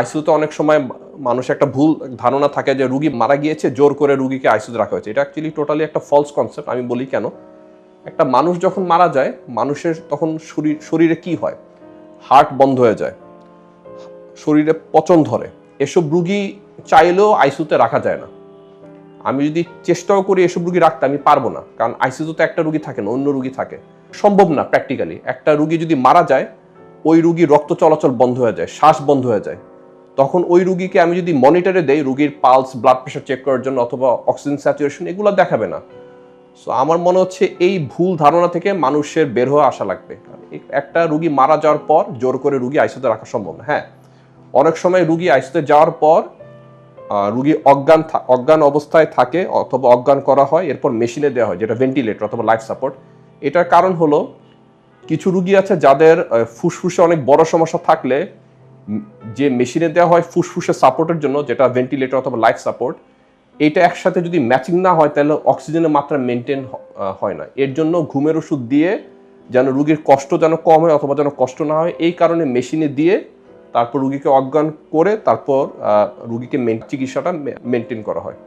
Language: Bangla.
আইসিইউতে অনেক সময় মানুষ একটা ভুল ধারণা থাকে যে রুগী মারা গিয়েছে, জোর করে রুগীকে আইসিইউতে রাখা হয়েছে। এটা অ্যাকচুয়ালি টোটালি একটা ফলস কনসেপ্ট আমি বলি কেন? একটা মানুষ যখন মারা যায়, মানুষের তখন শরীর শরীরে কি হয়? হার্ট বন্ধ হয়ে যায়, শরীরে পচন ধরে। এসব রুগী চাইলেও আইসিইউতে রাখা যায় না। আমি যদি চেষ্টাও করি এসব রুগী রাখতে, আমি পারব না। কারণ আইসিইউতে একটা রুগী থাকে না, অন্য রুগী থাকে। সম্ভব না প্র্যাকটিক্যালি একটা রুগী যদি মারা যায়, ওই রুগীর রক্ত চলাচল বন্ধ হয়ে যায়, শ্বাস বন্ধ হয়ে যায়। তখন ওই রুগীকে আমি যদি মনিটরে দেই, রুগীর পালস ব্লাড প্রেশার চেক করার জন্য অথবা অক্সিজেন স্যাচুরেশন এগুলো দেখাবে না। সো আমার মনে হচ্ছে এই ভুল ধারণা থেকে মানুষের বের হয়ে আসা লাগবে। একটা রুগী মারা যাওয়ার পর জোর করে রুগী আইসিউতে রাখা সম্ভব না। হ্যাঁ অনেক সময় রুগী আইসিউতে যাওয়ার পর রুগী অজ্ঞান অজ্ঞান অবস্থায় থাকে অথবা অজ্ঞান করা হয়, এরপর মেশিনে দেওয়া হয়, যেটা ভেন্টিলেটর অথবা লাইফ সাপোর্ট এটার কারণ হলো, কিছু রুগী আছে যাদের ফুসফুসে অনেক বড় সমস্যা থাকলে যে মেশিনে দেওয়া হয় ফুসফুসের সাপোর্টের জন্য, যেটা ভেন্টিলেটর অথবা লাইফ সাপোর্ট এটা একসাথে যদি ম্যাচিং না হয়, তাহলে অক্সিজেনের মাত্রা মেনটেন হয় না। এর জন্য ঘুমের ওষুধ দিয়ে যেন রুগীর কষ্ট যেন কম হয় অথবা যেন কষ্ট না হয়, এই কারণে মেশিনে দিয়ে তারপর রুগীকে অজ্ঞান করে তারপর রুগীকে চিকিৎসাটা মেনটেন করা হয়।